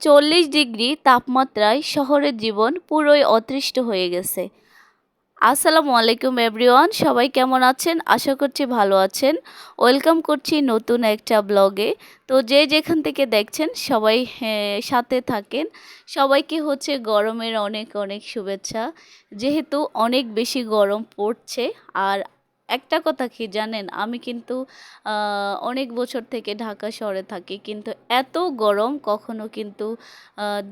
চল্লিশ ডিগ্রি তাপমাত্রায় শহরের জীবন পুরোই অতৃষ্ট হয়ে গেছে। আসসালামু আলাইকুম এভরিওয়ান, সবাই কেমন আছেন? আশা করছি ভালো আছেন। ওয়েলকাম করছি নতুন একটা ব্লগে। তো যে যেখান থেকে দেখছেন, সবাই সাথে থাকেন। সবাইকে হচ্ছে গরমের অনেক অনেক শুভেচ্ছা। যেহেতু অনেক বেশি গরম পড়ছে, আর একটা কথা কি জানেন? আমি কিন্তু অনেক বছর থেকে ঢাকা শহরে থাকি, কিন্তু এত গরম কখনো কিন্তু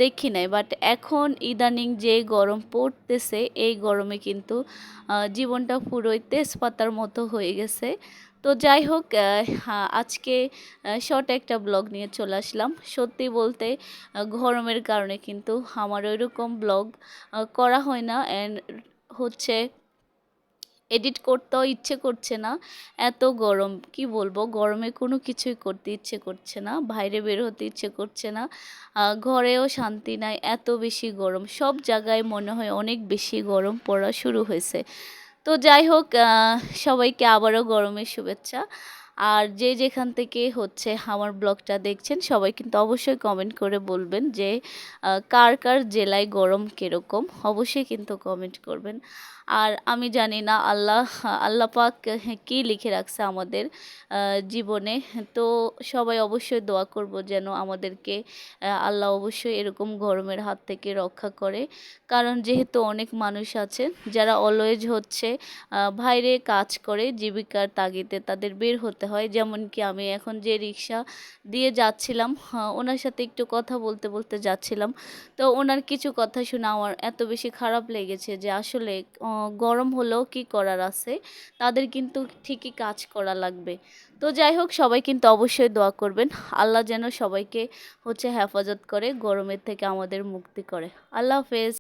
দেখি নাই। বাট এখন ইদানিং যে গরম পড়তেছে, এই গরমে কিন্তু জীবনটা পুরোই তেজপাতার মতো হয়ে গেছে। তো যাই হোক আজকে শর্ট একটা ব্লগ নিয়ে চলে আসলাম। সত্যি বলতে গরমের কারণে কিন্তু আমার ওইরকম ব্লগ করা হয় না। অ্যান্ড হচ্ছে এডিট করতেও ইচ্ছে করছে না। এত গরম, কি বলব? গরমে কোনো কিছুই করতে ইচ্ছে করছে না, বাইরে বের হতে ইচ্ছে করছে না। ঘরেও শান্তি নাই, এত বেশি গরম। সব জায়গায় মনে হয় অনেক বেশি গরম পড়া শুরু হয়েছে। তো যাই হোক সবাইকে আবারও গরমের শুভেচ্ছা। আর যে যেখান থেকে হচ্ছে আমার ব্লগটা দেখছেন, সবাই কিন্তু অবশ্যই কমেন্ট করে বলবেন যে কার কার জেলায় গরম কীরকম, অবশ্যই কিন্তু কমেন্ট করবেন। আর আমি জানি না আল্লাহ আল্লাহ পাক কী লিখে রাখছে আমাদের জীবনে। তো সবাই অবশ্যই দোয়া করব যেন আমাদেরকে আল্লাহ অবশ্যই এরকম গরমের হাত থেকে রক্ষা করে। কারণ যেহেতু অনেক মানুষ আছেন যারা অলওয়েজ হচ্ছে বাইরে কাজ করে, জীবিকার তাগিদে তাদের বের হতে হয়। যেমন কি আমি এখন যে রিক্সা দিয়ে যাচ্ছিলাম ওনার সাথে একটু কথা বলতে বলতে যাচ্ছিলাম। তো ওনার কিছু কথা শুনে আমার এত বেশি খারাপ লেগেছে যে আসলে গরম হলেও কি করার আছে? তাদের কিন্তু ঠিকই কাজ করা লাগবে। তো যাই হোক, সবাই কিন্তু অবশ্যই দোয়া করবেন। আল্লাহ যেন সবাইকে হচ্ছে হেফাজত করে, গরমের থেকে আমাদের মুক্তি করে। আল্লাহ হাফেজ।